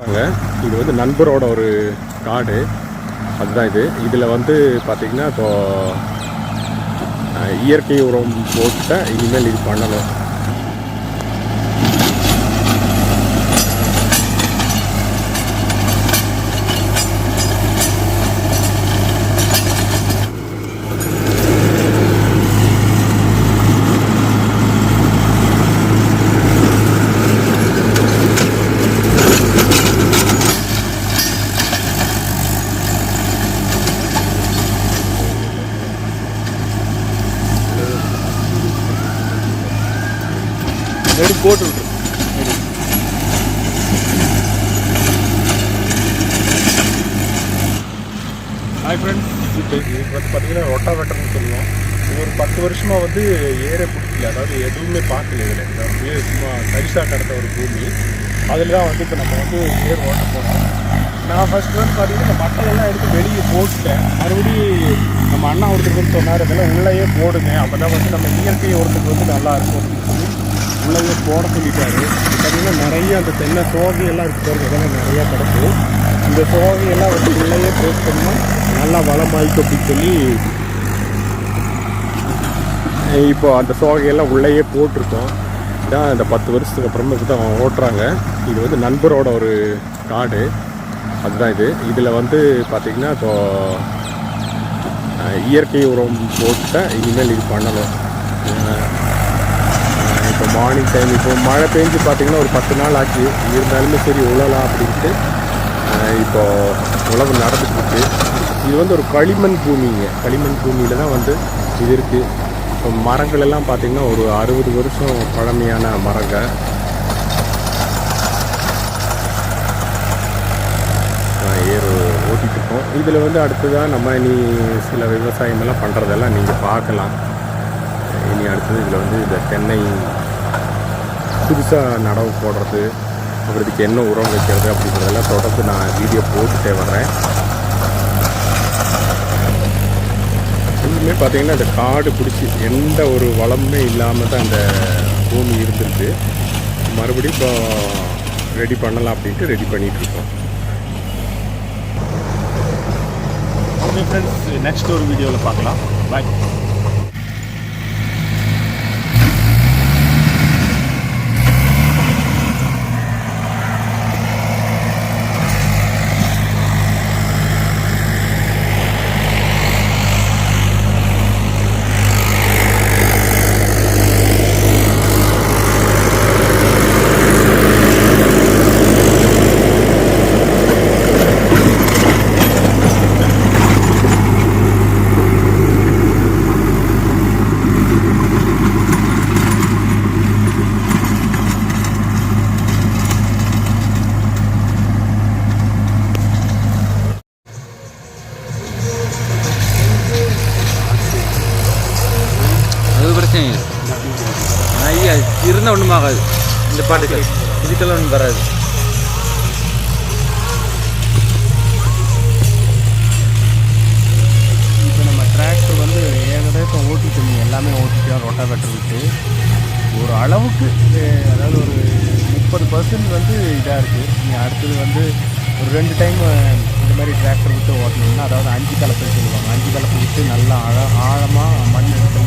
வாங்க இது வந்து நண்பரோட ஒரு காடு. அதுதான் இது. இதில் வந்து பார்த்திங்கன்னா இப்போ இயற்கை உரம் போட்டால் இனிமேல் இது பண்ணணும். எடுத்து போட்டு விட்ரு ஹாய் ஃப்ரெண்ட்ஸ் இப்போ இது வந்து பார்த்தீங்கன்னா ரொட்டாவேட்டர்னு சொல்லுவோம். ஒரு பத்து வருஷமாக வந்து ஏற பிடிக்கல. அதாவது எதுவுமே பார்க்கல இதில். இது அப்படியே சும்மா தரிசாக கிடந்த ஒரு பூமி. அதில் தான் வந்து இப்போ நம்ம வந்து ஏர் ஓட்ட போகிறோம் நான் ஃபர்ஸ்ட் வந்து பார்த்தீங்கன்னா இந்த மட்டையெல்லாம் எடுத்து வெளியே போட்டுட்டேன். மறுபடியும் நம்ம அண்ணா ஒருத்தருக்கு வந்து சொன்னார் இதெல்லாம் உள்ளேயே போடுங்க. அப்போ தான் வந்து நம்ம இயற்கை உரத்துக்கு வந்து நல்லா இருக்கும். அப்படின்னு சொல்லி உள்ளேயே போட சொல்லிட்டாரு. பார்த்திங்கன்னா நிறைய அந்த தென்னை சோகையெல்லாம் இருக்கு பாருங்க இதெல்லாம் நிறையா கிடக்கும் இந்த சோகையெல்லாம் வந்து உள்ளேயே போட்டோம்னா நல்லா வளமாயிக்கும் அப்படின்னு சொல்லி இப்போ அந்த சோகையெல்லாம் உள்ளேயே போட்டிருக்கோம். தான் இந்த பத்து வருஷத்துக்கு அப்புறமா இப்போ தான் ஓட்டுறாங்க. இது வந்து நண்பரோட ஒரு காடு. அதுதான் இது. இதில் வந்து பார்த்திங்கன்னா இப்போ இயற்கை உரம் போட்டு இனிமேல் இது பண்ணணும். மார்னிங் டைம் இப்போ மழை பெஞ்சு பார்த்தீங்கன்னா ஒரு பத்து நாள் ஆச்சு. இருந்தாலுமே சரி உழலாம் அப்படின்ட்டு இப்போது இப்போ உழவு நடந்துட்டுருக்கு இது வந்து ஒரு களிமண் பூமிங்க. களிமண் பூமியில் தான் வந்து இது இருக்குது இப்போ மரங்கள் எல்லாம் பார்த்தீங்கன்னா ஒரு அறுபது வருஷம் பழமையான மரங்கள் அஹ், ஏர் ஓட்டிகிட்டு இதில் வந்து அடுத்ததாக நம்ம இனி சில விவசாயமெல்லாம் பண்ணுறதெல்லாம் நீங்கள் பார்க்கலாம். இனி அடுத்தது இதில் வந்து இந்த தென்னை புதுசாக நடவு போடுறது அப்புறம் இதுக்கு என்ன உரம் வைக்கிறது அப்படிங்கிறதெல்லாம் தொடர்ந்து நான் வீடியோ போட்டுட்டே வர்றேன். இன்னுமே பார்த்தீங்கன்னா இந்த காடு பிடிச்சி எந்த ஒரு வளமுமே இல்லாமல் தான் அந்த பூமி இருந்திருக்கு. மறுபடியும் இப்போ ரெடி பண்ணலாம் அப்படின்ட்டு ரெடி பண்ணிகிட்டு இருக்கோம். ஓகே ஃப்ரெண்ட்ஸ் நெக்ஸ்ட் ஒரு வீடியோவில் பார்க்கலாம். பாய் பிரச்சனை ஐயா இருந்தால் ஒன்றும் ஆகாது. இந்த பாட்டுக்கு இதுக்கெல்லாம் ஒன்றும் வராது. இப்போ நம்ம டிராக்டர் வந்து ஏகദേശம் ஓட்டிட்டு எல்லாமே ஓட்டிட்டு ரொட்டாவேட்டர் விட்டு ஒரு அளவுக்கு அதாவது ஒரு முப்பது பர்சன்ட் வந்து இதாக இருக்குது நீ அடுத்தது வந்து ஒரு ரெண்டு டைம் இந்த மாதிரி டிராக்டர் விட்டு ஓட்டணும்னா அதாவது அஞ்சு கலப்பை சொல்லுவாங்க. அஞ்சு கலப்பை விட்டு நல்லா ஆழ ஆழமாக மண் எடுத்து